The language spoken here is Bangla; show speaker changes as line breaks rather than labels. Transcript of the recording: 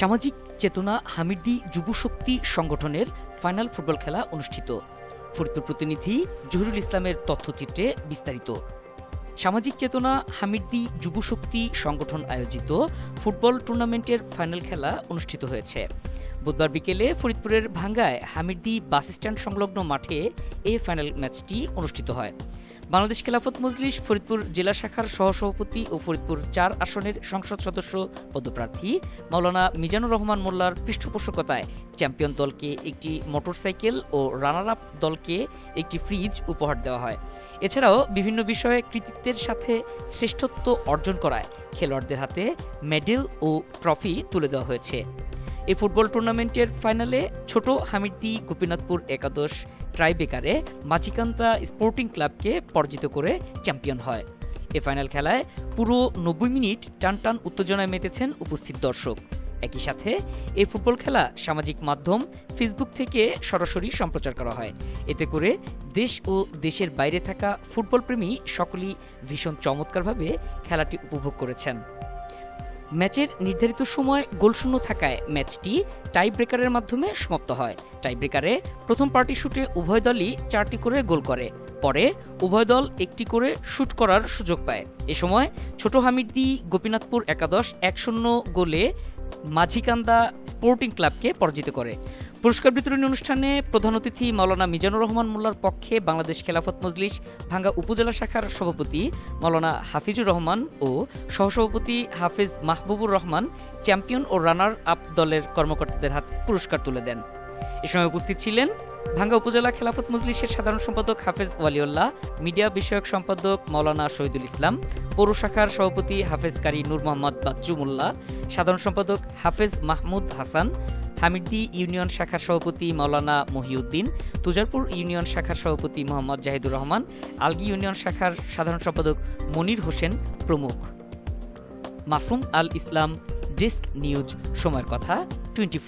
সামাজিক চেতনা হামিদি যুব শক্তি সংগঠনের ফাইনাল ফুটবল খেলা অনুষ্ঠিত। ফরিদপুর প্রতিনিধি জহিরুল ইসলামের তথ্যচিত্রে বিস্তারিত। সামাজিক চেতনা হামিদি যুব শক্তি সংগঠন আয়োজিত ফুটবল টুর্নামেন্টের ফাইনাল খেলা অনুষ্ঠিত হয়েছে। বুধবার বিকেলে ফরিদপুরের ভাঙ্গায় হামিদি বাস স্ট্যান্ড সংলগ্ন মাঠে এই ফাইনাল ম্যাচটি অনুষ্ঠিত হয়। বাংলাদেশ খেলাফত মজলিস, ফরিদপুর জেলা শাখার সহসভাপতি ও ফরিদপুর চার আসনের সংসদ সদস্য পদপ্রার্থী মাওলানা মিজানুর রহমান মোল্লার পৃষ্ঠপোষকতায় চ্যাম্পিয়ন দলকে একটি মোটরসাইকেল ও রানার আপ দলকে একটি ফ্রিজ উপহার দেওয়া হয়। এছাড়াও বিভিন্ন বিষয়ে কৃতিত্বের সাথে শ্রেষ্ঠত্ব অর্জন করায় খেলোয়াড়দের হাতে মেডেল ও ট্রফি তুলে দেওয়া হয়েছে। এই ফুটবল টুর্নামেন্টের ফাইনালে ছোট হামিদি গোপীনাথপুর একাদশ ট্রাইবেকারে মাচিকান্তা স্পোর্টিং ক্লাবকে পরাজিত করে চ্যাম্পিয়ন হয়। এ ফাইনাল খেলায় পুরো নব্বই মিনিট টান টান উত্তেজনায় মেতেছেন উপস্থিত দর্শক। একই সাথে এই ফুটবল খেলা সামাজিক মাধ্যম ফেসবুক থেকে সরাসরি সম্প্রচার করা হয়। এতে করে দেশ ও দেশের বাইরে থাকা ফুটবল প্রেমী সকলেই ভীষণ চমৎকারভাবে খেলাটি উপভোগ করেছেন। ম্যাচের নির্ধারিত সময় গোলশূন্য থাকায় ম্যাচটি টাই ব্রেকারের মাধ্যমে সমাপ্ত হয়। টাই ব্রেকারে প্রথম পার্টি শুটে উভয় দলই চারটি করে গোল করে। পরে উভয় দল একটি করে শুট করার সুযোগ পায়। এ সময় ছোট হামিদি গোপীনাথপুর একাদশ এক শূন্য গোলে মাঝিকান্দা স্পোর্টিং ক্লাবকে পরাজিত করে। পুরস্কার বিতরণী অনুষ্ঠানে প্রধান অতিথি মাওলানা মিজানুর রহমান মোল্লার পক্ষে বাংলাদেশ খেলাফত মজলিস ভাঙ্গা উপজেলা শাখার সভাপতি মৌলানা হাফিজুর রহমান ও সহসভাপতি হাফিজ মাহবুবুর রহমান চ্যাম্পিয়ন ও রানার আপ দলের কর্মকর্তাদের হাতে পুরস্কার তুলে দেন। এ সময় উপস্থিত ছিলেন ভাঙ্গা উপজেলা খেলাফত মজলিসের সাধারণ সম্পাদক হাফেজ ওয়ালিউল্লাহ, মিডিয়া বিষয়ক সম্পাদক মাওলানা শহীদুল ইসলাম, পৌর শাখার সভাপতি হাফেজ কারি নূর মোহাম্মদ বাচ্চু মোল্লা সাধারণ সম্পাদক হাফেজ মাহমুদ হাসান, হামিদি ইউনিয়ন শাখার সভাপতি মাওলানা মহিউদ্দিন, তুজারপুর ইউনিয়ন শাখার সভাপতি মোহাম্মদ জাহিদুর রহমান, আলগি ইউনিয়ন শাখার সাধারণ সম্পাদক মনির হোসেন প্রমুখ। মাসুম আল ইসলাম, ডেস্ক নিউজ, সময়ের কথা, টোয়েন্টি